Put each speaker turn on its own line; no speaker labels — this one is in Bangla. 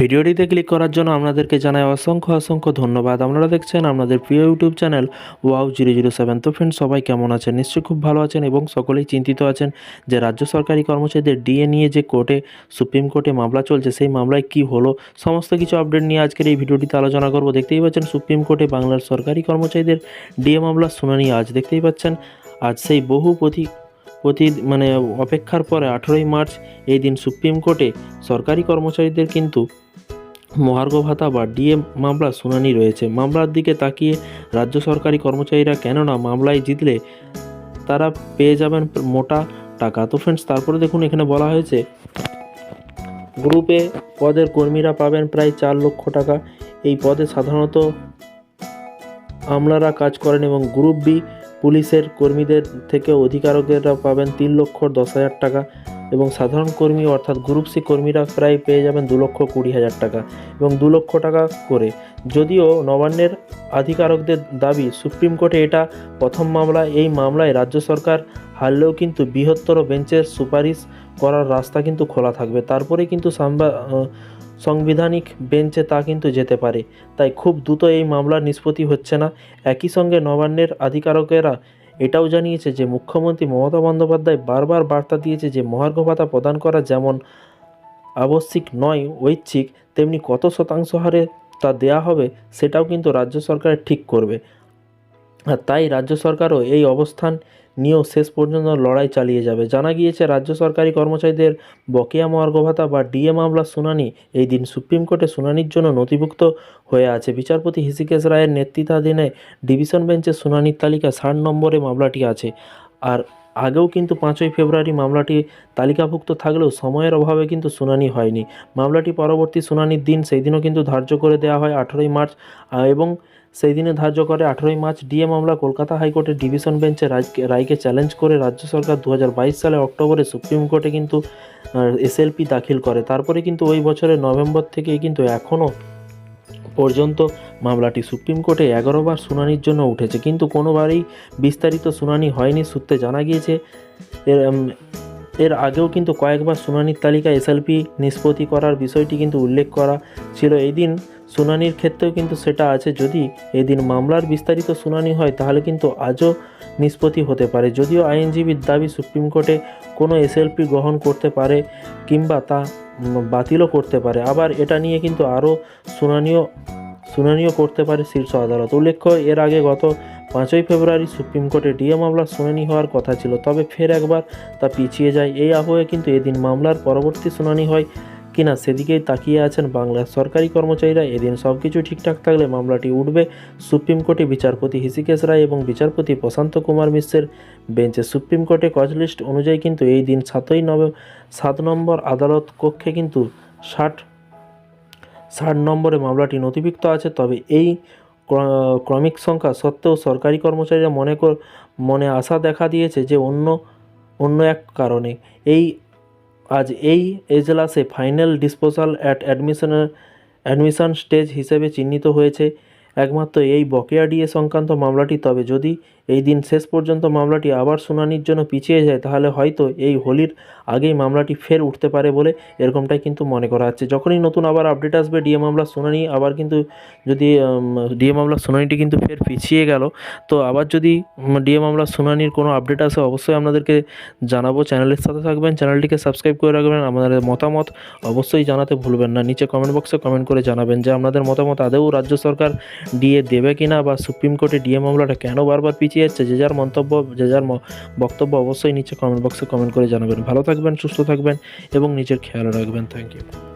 ভিডিওটিতে ক্লিক করার জন্য আপনাদেরকে জানাই অসংখ্য অসংখ্য ধন্যবাদ। আপনারা দেখছেন আপনাদের প্রিয় YouTube channel wow zero zero seven তো ফ্রেন্ড সবাই কেমন আছেন? নিশ্চয়ই খুব ভালো আছেন এবং সকলেই চিন্তিত আছেন যে রাজ্য সরকারি কর্মচারীদের ডিএ নিয়ে যে কোর্টে সুপ্রিম কোর্টে মামলা চলছে, সেই মামলায় কি হলো? সমস্ত কিছু আপডেট নিয়ে আজকের এই ভিডিওটিতে আলোচনা করব। দেখতেই পাচ্ছেন সুপ্রিম কোর্টে বাংলার সরকারি কর্মচারীদের ডিএ মামলার শুনানি আজ। দেখতেই পাচ্ছেন, আজ সেই বহু প্রতি প্রতি মানে অপেক্ষার পরে আঠেরোই মার্চ এই দিন সুপ্রিম কোর্টে সরকারি কর্মচারীদের কিন্তু মহার্ঘ ভাতা বা ডিএ মামলার শুনানি রয়েছে। মামলার দিকে তাকিয়ে রাজ্য সরকারি কর্মচারীরা, কেননা মামলায় জিতলে তারা পেয়ে যাবেন মোটা টাকা। তো ফ্রেন্ডস তারপরে দেখুন, এখানে বলা হয়েছে, গ্রুপে পদের কর্মীরা পাবেন প্রায় চার লক্ষ টাকা। এই পদে সাধারণত আমলারা কাজ করেন এবং গ্রুপ বি পুলিশের কর্মীদের থেকে অধিকারকেরা পাবেন তিন লক্ষ দশ হাজার টাকা এবং সাধারণ কর্মী অর্থাৎ গ্রুপ সি কর্মীরা প্রায় পেয়ে যাবেন দু লক্ষ কুড়ি হাজার টাকা এবং দু লক্ষ টাকা করে। যদিও নবান্নের আধিকারকদের দাবি, সুপ্রিম কোর্টে এটা প্রথম মামলা, এই মামলায় রাজ্য সরকার হারলেও কিন্তু বৃহত্তর বেঞ্চের সুপারিশ করার রাস্তা কিন্তু খোলা থাকবে। তারপরে কিন্তু সাংবা সাংবিধানিক বেঞ্চে তা কিন্তু যেতে পারে। তাই খুব দ্রুত এই মামলার নিষ্পত্তি হচ্ছে না। একই সঙ্গে নবান্নের আধিকারকেরা এটাও জানিয়েছে যে মুখ্যমন্ত্রী মমতা বন্দ্যোপাধ্যায় বারবার বার্তা দিয়েছে যে মহার্ঘ ভাতা প্রদান করা যেমন আবশ্যিক নয়, ঐচ্ছিক, তেমনি কত শতাংশ হারে তা দেয়া হবে সেটাও কিন্তু রাজ্য সরকার ঠিক করবে। তাই রাজ্য সরকারও এই অবস্থান নিয়েও শেষ পর্যন্ত লড়াই চালিয়ে যাবে। জানা গিয়েছে, রাজ্য সরকারি কর্মচারীদের বকেয়া মহার্ঘ ভাতা বা ডিএ মামলার শুনানি এই দিন সুপ্রিম কোর্টে শুনানির জন্য নথিভুক্ত হয়ে আছে। বিচারপতি হৃষিকেশ রায়ের নেতৃত্বাধীনে ডিভিশন বেঞ্চের শুনানির তালিকা ষাট নম্বরে মামলাটি আছে। আর আগেও কিন্তু পাঁচই ফেব্রুয়ারি মামলাটি তালিকাভুক্ত থাকলেও সময়ের অভাবে কিন্তু শুনানি হয়নি। মামলাটি পরবর্তী শুনানির দিন, সেই দিনও কিন্তু ধার্য করে দেওয়া হয় আঠেরোই মার্চ। এবং সেই দিনে ধার্য করে আঠেরোই মার্চ ডিএ মামলা কলকাতা হাইকোর্টের ডিভিশন বেঞ্চে রায়কে চ্যালেঞ্জ করে রাজ্য সরকার দু হাজার বাইশ সালে অক্টোবরে সুপ্রিম কোর্টে কিন্তু এসএলপি দাখিল করে। তারপরে কিন্তু ওই বছরের নভেম্বর থেকে কিন্তু এখনও পর্যন্ত মামলাটি সুপ্রিম কোর্টে এগারোবার শুনানির জন্য উঠেছে। কিন্তু কোনোবারই বিস্তারিত শুনানি হয়নি। সূত্রে জানা গিয়েছে এর আগেও কিন্তু কয়েকবার শুনানির তালিকায় এসএলপি নিষ্পত্তি করার বিষয়টি কিন্তু উল্লেখ করা ছিল। এই দিন শুনানির ক্ষেত্রেও কিন্তু সেটা আছে। যদি এদিন মামলার বিস্তারিত শুনানি হয়, তাহলে কিন্তু আজও নিষ্পত্তি হতে পারে। যদিও আইনজীবীর দাবি সুপ্রিম কোর্টে কোনো এসএলপি গ্রহণ করতে পারে কিংবা তা বাতিলও করতে পারে। আবার এটা নিয়ে কিন্তু আরও শুনানিও শুনানিও করতে পারে শীর্ষ আদালত। উল্লেখ্য, এর আগে গত পাঁচই ফেব্রুয়ারি সুপ্রিম কোর্টে ডিএ মামলার শুনানি হওয়ার কথা ছিল, তবে ফের একবার তা পিছিয়ে যায়। এই আবহে কিন্তু এদিন মামলার পরবর্তী শুনানি হয় কিনা সেদিকেই তাকিয়ে আছেন বাংলার সরকারি কর্মচারীরা। এদিন সব কিছু ঠিকঠাক থাকলে মামলাটি উঠবে সুপ্রিম কোর্টে বিচারপতি হৃষিকেশ রায় এবং বিচারপতি প্রশান্ত কুমার মিশ্রের বেঞ্চে। সুপ্রিম কোর্টে কজ লিস্ট অনুযায়ী কিন্তু এই দিন সাতই নভে সাত নম্বর আদালত কক্ষে কিন্তু ষাট ষাট নম্বরে মামলাটি নথিভুক্ত আছে, তবে এই ক্রমিক সংখ্যা সত্ত্বেও সরকারি কর্মচারীরা মনে মনে আশা দেখা দিয়েছে যে অন্য অন্য এক কারণে। এই, আজ এই এজলাসে ফাইনাল ডিসপোজাল অ্যাট অ্যাডমিশনের, অ্যাডমিশন স্টেজ হিসেবে চিহ্নিত হয়েছে। একমাত্র এই বকেয়া ডিএ সংক্রান্ত মামলাটি তবে যদি এই দিন শেষ পর্যন্ত মামলাটি আবার শুনানির জন্য পিছিয়ে যায়, তাহলে হয়তো এই হোলির আগেই মামলাটি ফের উঠতে পারে বলে এরকমটাই কিন্তু মনে করা হচ্ছে। যখনই নতুন আবার আপডেট আসবে ডিএ মামলার শুনানি, আবার কিন্তু যদি ডিএ মামলার শুনানিটি কিন্তু ফের পিছিয়ে গেল, তো আবার যদি ডিএ মামলার শুনানির কোনো আপডেট আসে, অবশ্যই আপনাদেরকে জানাব। চ্যানেলের সাথে থাকবেন, চ্যানেলটিকে সাবস্ক্রাইব করে রাখবেন আপনাদের মতামত অবশ্যই জানাতে ভুলবেন না। নিচে কমেন্ট বক্সে কমেন্ট করে জানাবেন যে আপনাদের মতামত আদৌ রাজ্য সরকার ডিএ দেবে কিনা বা সুপ্রিম কোর্টে ডিএ মামলাটা কেন বারবার পিছিয়ে যাচ্ছে? যে যার মন্তব্য, যে যার বক্তব্য অবশ্যই নিচে কমেন্ট বক্সে কমেন্ট করে জানাবেন। ভালো থাকবেন, সুস্থ থাকবেন এবং নিজের খেয়াল রাখবেন। Thank you